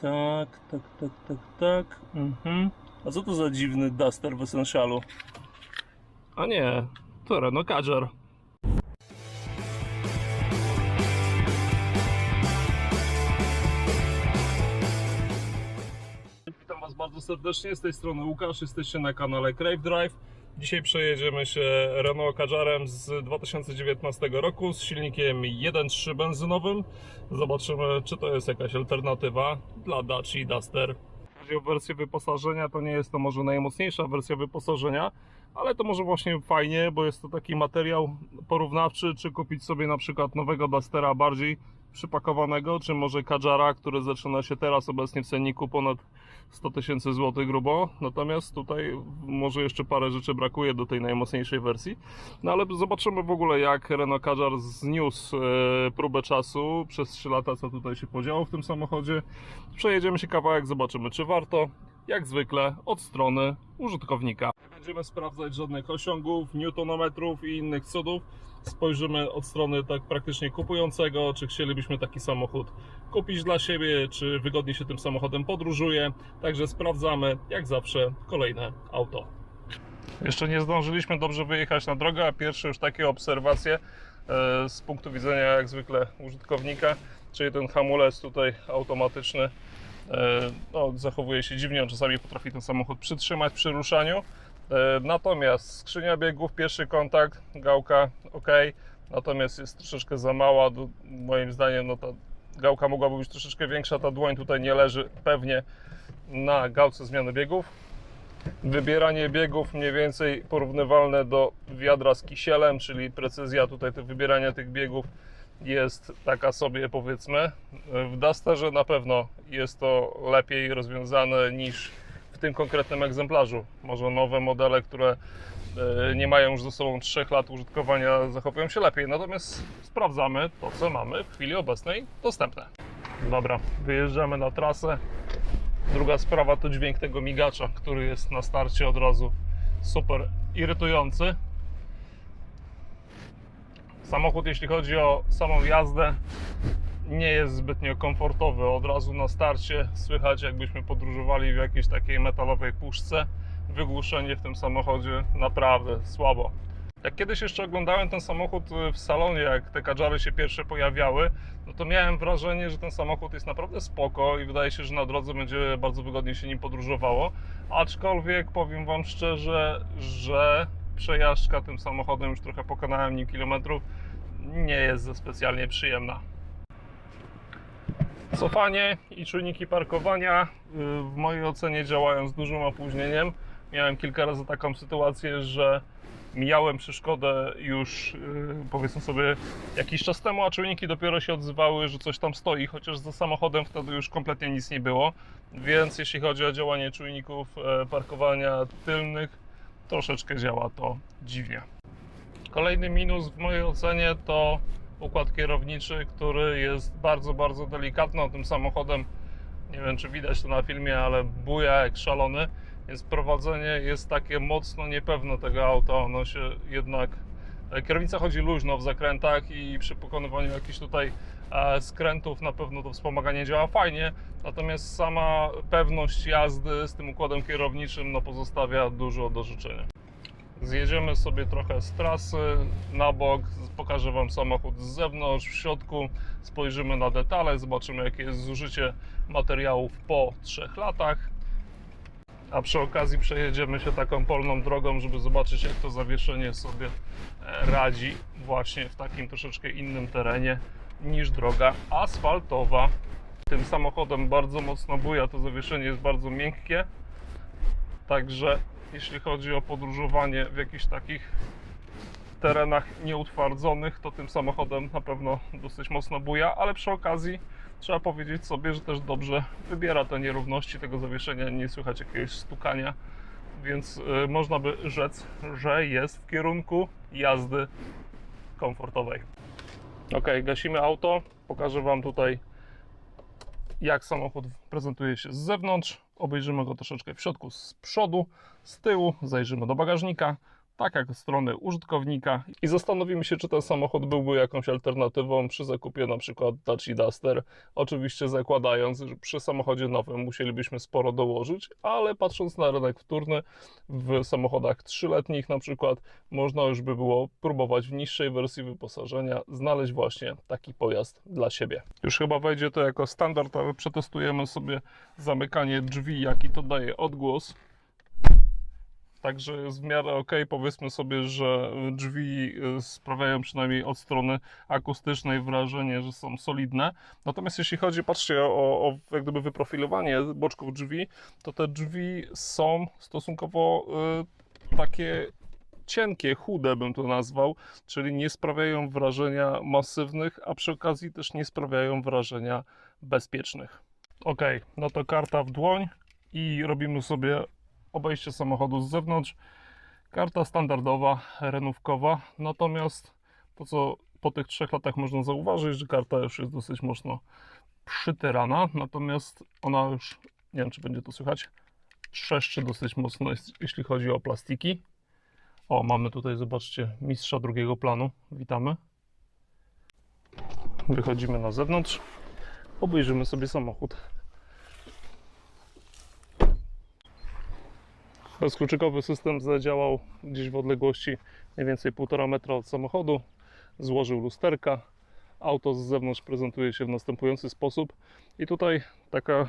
Tak, tak, tak, tak, tak. Mhm. A co to za dziwny Duster w Essentialu? A nie, to Renault Kadżar. Witam Was bardzo serdecznie, z tej strony Łukasz, jesteście na kanale Crave Drive. Dzisiaj przejedziemy się Renault Kadżarem z 2019 roku z silnikiem 1.3 benzynowym. Zobaczymy, czy to jest jakaś alternatywa dla Daci Duster. Jeśli chodzi o wersję wyposażenia, to nie jest to może najmocniejsza wersja wyposażenia, ale to może właśnie fajnie, bo jest to taki materiał porównawczy, czy kupić sobie na przykład nowego Dustera bardziej przypakowanego, czy może Kadżara, który zaczyna się teraz obecnie w cenniku ponad 100 tysięcy złotych grubo. Natomiast tutaj może jeszcze parę rzeczy brakuje do tej najmocniejszej wersji. No ale zobaczymy w ogóle jak Renault Kadżar zniósł e, próbę czasu przez 3 lata, co tutaj się podziało w tym samochodzie. Przejedziemy się kawałek, zobaczymy czy warto. Jak zwykle od strony użytkownika. Nie będziemy sprawdzać żadnych osiągów, newtonometrów i innych cudów. Spojrzymy od strony tak praktycznie kupującego, czy chcielibyśmy taki samochód kupić dla siebie, czy wygodnie się tym samochodem podróżuje. Także sprawdzamy, jak zawsze, kolejne auto. Jeszcze nie zdążyliśmy dobrze wyjechać na drogę, a pierwsze już takie obserwacje e, z punktu widzenia jak zwykle użytkownika, czyli ten hamulec tutaj automatyczny e, no, zachowuje się dziwnie, on czasami potrafi ten samochód przytrzymać przy ruszaniu. E, Natomiast skrzynia biegów, pierwszy kontakt, gałka ok, natomiast jest troszeczkę za mała. Moim zdaniem no, ta gałka mogłaby być troszeczkę większa, ta dłoń tutaj nie leży pewnie na gałce zmiany biegów. Wybieranie biegów mniej więcej porównywalne do wiadra z kisielem, czyli precyzja tutaj te wybierania tych biegów jest taka sobie powiedzmy. W Dusterze na pewno jest to lepiej rozwiązane niż w tym konkretnym egzemplarzu. Może nowe modele, które e, nie mają już ze sobą 3 lat użytkowania, zachowują się lepiej. Natomiast sprawdzamy to, co mamy w chwili obecnej dostępne. Dobra, wyjeżdżamy na trasę. Druga sprawa to dźwięk tego migacza, który jest na starcie od razu super irytujący. Samochód, jeśli chodzi o samą jazdę, nie jest zbytnio komfortowy. Od razu na starcie słychać, jakbyśmy podróżowali w jakiejś takiej metalowej puszce. Wygłuszenie w tym samochodzie naprawdę słabo. Jak kiedyś jeszcze oglądałem ten samochód y, w salonie, jak te kadżary się pierwsze pojawiały, no to miałem wrażenie, że ten samochód jest naprawdę spoko i wydaje się, że na drodze będzie bardzo wygodnie się nim podróżowało. Aczkolwiek powiem Wam szczerze, że przejażdżka tym samochodem, już trochę pokonałem nim kilometrów, nie jest za specjalnie przyjemna. Cofanie i czujniki parkowania y, w mojej ocenie działają z dużym opóźnieniem. Miałem kilka razy taką sytuację, że mijałem przeszkodę już y, powiedzmy sobie jakiś czas temu, a czujniki dopiero się odzywały, że coś tam stoi, chociaż za samochodem wtedy już kompletnie nic nie było. Więc jeśli chodzi o działanie czujników e, parkowania tylnych, troszeczkę działa to dziwnie. Kolejny minus w mojej ocenie to układ kierowniczy, który jest bardzo, bardzo delikatny. O tym samochodem, nie wiem czy widać to na filmie, ale buja jak szalony, więc prowadzenie jest takie mocno niepewne tego auta. Ono się jednak, e, kierownica chodzi luźno w zakrętach i przy pokonywaniu jakichś tutaj e, skrętów na pewno to wspomaganie działa fajnie, natomiast sama pewność jazdy z tym układem kierowniczym no, pozostawia dużo do życzenia. Zjedziemy sobie trochę z trasy na bok, pokażę Wam samochód z zewnątrz, w środku, spojrzymy na detale, zobaczymy jakie jest zużycie materiałów po 3 latach. A przy okazji przejedziemy się taką polną drogą, żeby zobaczyć jak to zawieszenie sobie e, radzi właśnie w takim troszeczkę innym terenie niż droga asfaltowa. Tym samochodem bardzo mocno buja, to zawieszenie jest bardzo miękkie. Także jeśli chodzi o podróżowanie w jakichś takich terenach nieutwardzonych, to tym samochodem na pewno dosyć mocno buja, ale przy okazji trzeba powiedzieć sobie, że też dobrze wybiera te nierówności tego zawieszenia, nie słychać jakiegoś stukania, więc y, można by rzec, że jest w kierunku jazdy komfortowej. Ok, gasimy auto, pokażę Wam tutaj jak samochód prezentuje się z zewnątrz. Obejrzymy go troszeczkę w środku, z przodu, z tyłu, zajrzymy do bagażnika. Tak jak strony użytkownika i zastanowimy się, czy ten samochód byłby jakąś alternatywą przy zakupie na przykład Dacia Duster. Oczywiście zakładając, że przy samochodzie nowym musielibyśmy sporo dołożyć, ale patrząc na rynek wtórny, w samochodach trzyletnich na przykład, można już by było próbować w niższej wersji wyposażenia znaleźć właśnie taki pojazd dla siebie. Już chyba wejdzie to jako standard, ale przetestujemy sobie zamykanie drzwi, jaki to daje odgłos. Także jest w miarę ok. Powiedzmy sobie, że drzwi y, sprawiają przynajmniej od strony akustycznej wrażenie, że są solidne. Natomiast jeśli chodzi, patrzcie, o, o jak gdyby wyprofilowanie boczków drzwi, to te drzwi są stosunkowo y, takie cienkie, chude bym to nazwał, czyli nie sprawiają wrażenia masywnych, a przy okazji też nie sprawiają wrażenia bezpiecznych. Ok, no to karta w dłoń i robimy sobie obejście samochodu z zewnątrz. Karta standardowa, renówkowa, natomiast to co po tych trzech latach można zauważyć, że karta już jest dosyć mocno przytyrana, natomiast ona już, nie wiem czy będzie to słychać, trzeszczy dosyć mocno, jeśli chodzi o plastiki. O, mamy tutaj, zobaczcie, mistrza drugiego planu. Witamy. Wychodzimy na zewnątrz. Obejrzymy sobie samochód. Bezkluczykowy system zadziałał gdzieś w odległości mniej więcej 1,5 metra od samochodu. Złożył lusterka. Auto z zewnątrz prezentuje się w następujący sposób. I tutaj taka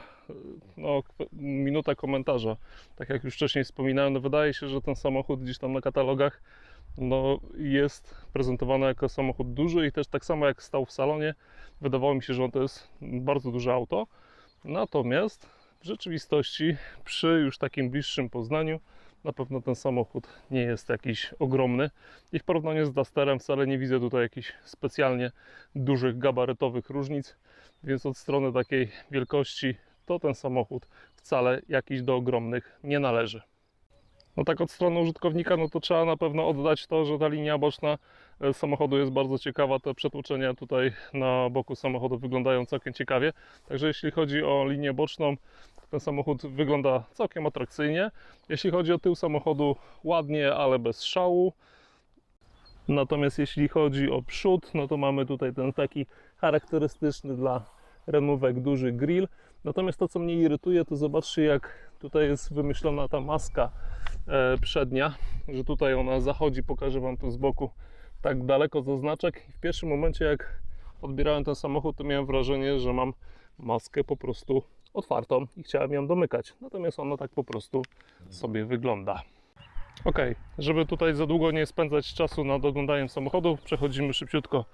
no, minuta komentarza. Tak jak już wcześniej wspominałem, no wydaje się, że ten samochód gdzieś tam na katalogach no, jest prezentowany jako samochód duży i też tak samo jak stał w salonie, wydawało mi się, że on to jest bardzo duże auto. Natomiast w rzeczywistości, przy już takim bliższym poznaniu, na pewno ten samochód nie jest jakiś ogromny i w porównaniu z Dusterem wcale nie widzę tutaj jakichś specjalnie dużych gabarytowych różnic, więc od strony takiej wielkości to ten samochód wcale jakiś do ogromnych nie należy. No tak od strony użytkownika, no to trzeba na pewno oddać to, że ta linia boczna e, samochodu jest bardzo ciekawa. Te przetłuczenia tutaj na boku samochodu wyglądają całkiem ciekawie. Także jeśli chodzi o linię boczną, ten samochód wygląda całkiem atrakcyjnie. Jeśli chodzi o tył samochodu, ładnie, ale bez szału. Natomiast jeśli chodzi o przód, no to mamy tutaj ten taki charakterystyczny dla renówek duży grill. Natomiast to, co mnie irytuje, to zobaczcie, jak tutaj jest wymyślona ta maska przednia, że tutaj ona zachodzi, pokażę Wam tu z boku, tak daleko za znaczek. I w pierwszym momencie, jak odbierałem ten samochód, to miałem wrażenie, że mam maskę po prostu otwartą i chciałem ją domykać. Natomiast ona tak po prostu sobie wygląda. Ok, żeby tutaj za długo nie spędzać czasu nad oglądaniem samochodu, przechodzimy szybciutko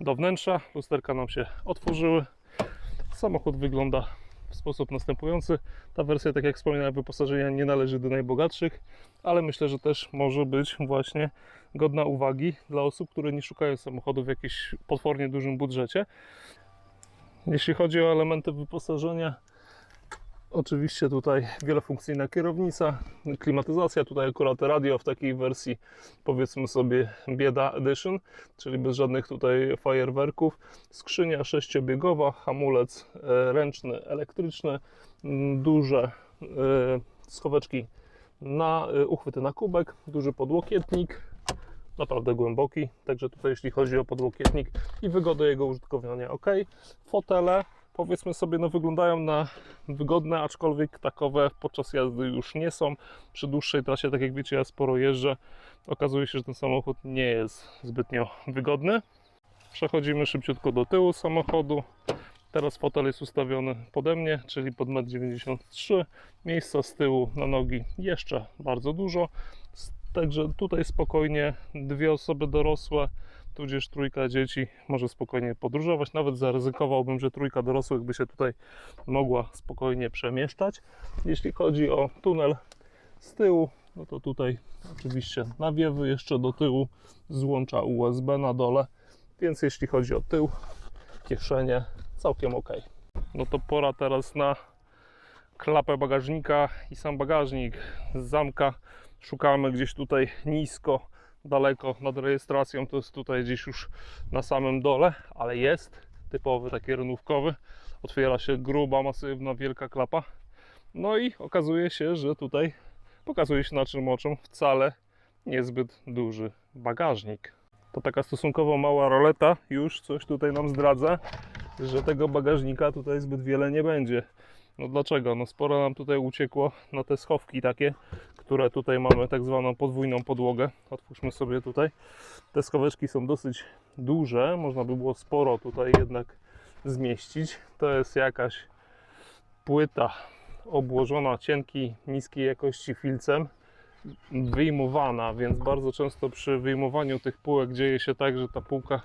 do wnętrza. Lusterka nam się otworzyły. Samochód wygląda w sposób następujący. Ta wersja, tak jak wspominałem, wyposażenia nie należy do najbogatszych, ale myślę, że też może być właśnie godna uwagi dla osób, które nie szukają samochodu w jakimś potwornie dużym budżecie. Jeśli chodzi o elementy wyposażenia, Oczywiście tutaj wielofunkcyjna kierownica, klimatyzacja, tutaj akurat radio w takiej wersji powiedzmy sobie bieda edition, czyli bez żadnych tutaj fajerwerków. Skrzynia sześciobiegowa, hamulec e, ręczny, elektryczny, duże e, schoweczki na e, uchwyty na kubek, duży podłokietnik, naprawdę głęboki, także tutaj jeśli chodzi o podłokietnik i wygodę jego użytkowania ok. Fotele powiedzmy sobie, no wyglądają na wygodne, aczkolwiek takowe podczas jazdy już nie są. Przy dłuższej trasie, tak jak wiecie, ja sporo jeżdżę. Okazuje się, że ten samochód nie jest zbytnio wygodny. Przechodzimy szybciutko do tyłu samochodu. Teraz fotel jest ustawiony pode mnie, czyli pod 1,93 m. Miejsca z tyłu na nogi jeszcze bardzo dużo. Także tutaj spokojnie dwie osoby dorosłe tudzież trójka dzieci może spokojnie podróżować. Nawet zaryzykowałbym, że trójka dorosłych by się tutaj mogła spokojnie przemieszczać. Jeśli chodzi o tunel z tyłu, no to tutaj oczywiście nawiewy jeszcze do tyłu, złącza USB na dole, więc jeśli chodzi o tył, kieszenie, całkiem ok. No to pora teraz na klapę bagażnika i sam bagażnik z zamka. Szukamy gdzieś tutaj nisko daleko nad rejestracją, to jest tutaj gdzieś już na samym dole, ale jest typowy taki renówkowy. Otwiera się gruba, masywna, wielka klapa. No i okazuje się, że tutaj pokazuje się na czym oczom wcale niezbyt duży bagażnik. To taka stosunkowo mała roleta już coś tutaj nam zdradza, że tego bagażnika tutaj zbyt wiele nie będzie. No dlaczego? No sporo nam tutaj uciekło na te schowki takie, które tutaj mamy tak zwaną podwójną podłogę. Otwórzmy sobie tutaj. Te schoweczki są dosyć duże, można by było sporo tutaj jednak zmieścić. To jest jakaś płyta obłożona cienki, niskiej jakości filcem, wyjmowana, więc bardzo często przy wyjmowaniu tych półek dzieje się tak, że ta półka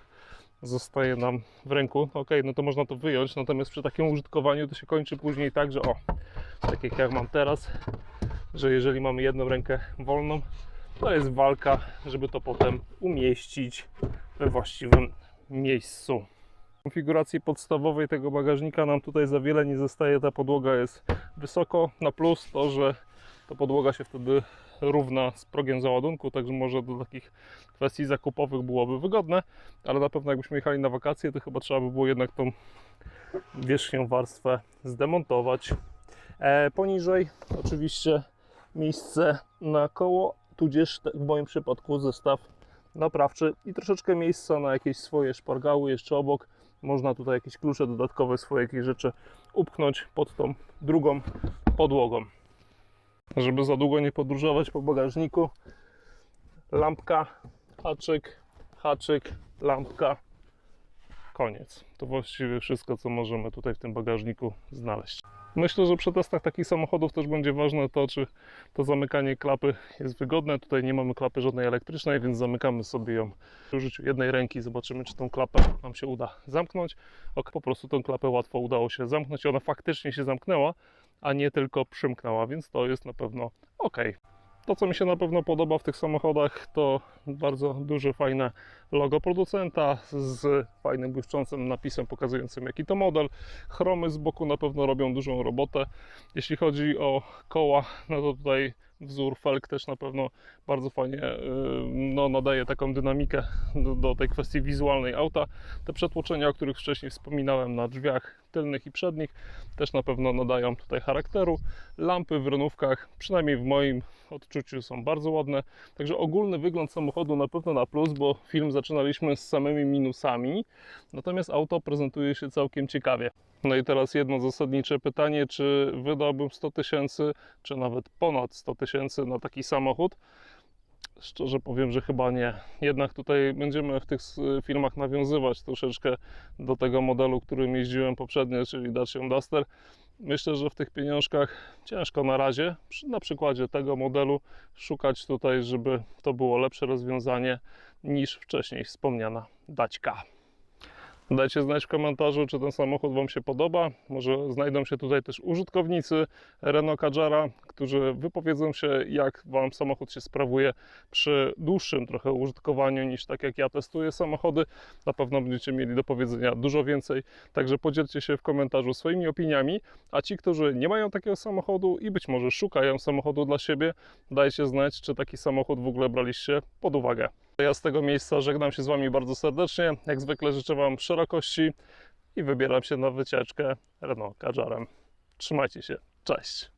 zostaje nam w ręku. Ok, no to można to wyjąć, natomiast przy takim użytkowaniu to się kończy później tak, że o, tak jak ja mam teraz, że jeżeli mamy jedną rękę wolną, to jest walka, żeby to potem umieścić we właściwym miejscu. W konfiguracji podstawowej tego bagażnika nam tutaj za wiele nie zostaje. Ta podłoga jest wysoko. Na plus to, że ta podłoga się wtedy równa z progiem załadunku, także może do takich kwestii zakupowych byłoby wygodne, ale na pewno jakbyśmy jechali na wakacje, to chyba trzeba by było jednak tą wierzchnią warstwę zdemontować. E, poniżej oczywiście miejsce na koło, tudzież w moim przypadku zestaw naprawczy i troszeczkę miejsca na jakieś swoje szpargały jeszcze obok. Można tutaj jakieś klucze dodatkowe, swoje jakieś rzeczy upchnąć pod tą drugą podłogą. Żeby za długo nie podróżować po bagażniku, lampka, haczyk, haczyk, lampka, koniec. To właściwie wszystko, co możemy tutaj w tym bagażniku znaleźć. Myślę, że przy testach takich samochodów też będzie ważne to, czy to zamykanie klapy jest wygodne. Tutaj nie mamy klapy żadnej elektrycznej, więc zamykamy sobie ją przy użyciu jednej ręki. Zobaczymy, czy tą klapę nam się uda zamknąć. Ok, po prostu tą klapę łatwo udało się zamknąć i ona faktycznie się zamknęła, a nie tylko przymknęła, więc to jest na pewno ok. To, co mi się na pewno podoba w tych samochodach, to bardzo duże, fajne logo producenta z fajnym, błyszczącym napisem pokazującym, jaki to model. Chromy z boku na pewno robią dużą robotę. Jeśli chodzi o koła, no to tutaj wzór felg też na pewno bardzo fajnie yy, no, nadaje taką dynamikę do, do tej kwestii wizualnej auta. Te przetłoczenia, o których wcześniej wspominałem na drzwiach tylnych i przednich, też na pewno nadają tutaj charakteru. Lampy w renówkach, przynajmniej w moim odczuciu, są bardzo ładne. Także ogólny wygląd samochodu na pewno na plus, bo film zaczynaliśmy z samymi minusami, natomiast auto prezentuje się całkiem ciekawie. No i teraz jedno zasadnicze pytanie, czy wydałbym 100 tysięcy, czy nawet ponad 100 tysięcy na taki samochód? Szczerze powiem, że chyba nie. Jednak tutaj będziemy w tych filmach nawiązywać troszeczkę do tego modelu, którym jeździłem poprzednio, czyli Dacia Duster. Myślę, że w tych pieniążkach ciężko na razie, na przykładzie tego modelu, szukać tutaj, żeby to było lepsze rozwiązanie niż wcześniej wspomniana Daćka. Dajcie znać w komentarzu, czy ten samochód Wam się podoba. Może znajdą się tutaj też użytkownicy Renault Kadżara, którzy wypowiedzą się, jak Wam samochód się sprawuje przy dłuższym trochę użytkowaniu niż tak jak ja testuję samochody. Na pewno będziecie mieli do powiedzenia dużo więcej, także podzielcie się w komentarzu swoimi opiniami. A ci, którzy nie mają takiego samochodu i być może szukają samochodu dla siebie, dajcie znać, czy taki samochód w ogóle braliście pod uwagę. Ja z tego miejsca żegnam się z Wami bardzo serdecznie. Jak zwykle życzę Wam szerokości i wybieram się na wycieczkę Renault Kadżarem. Trzymajcie się. Cześć.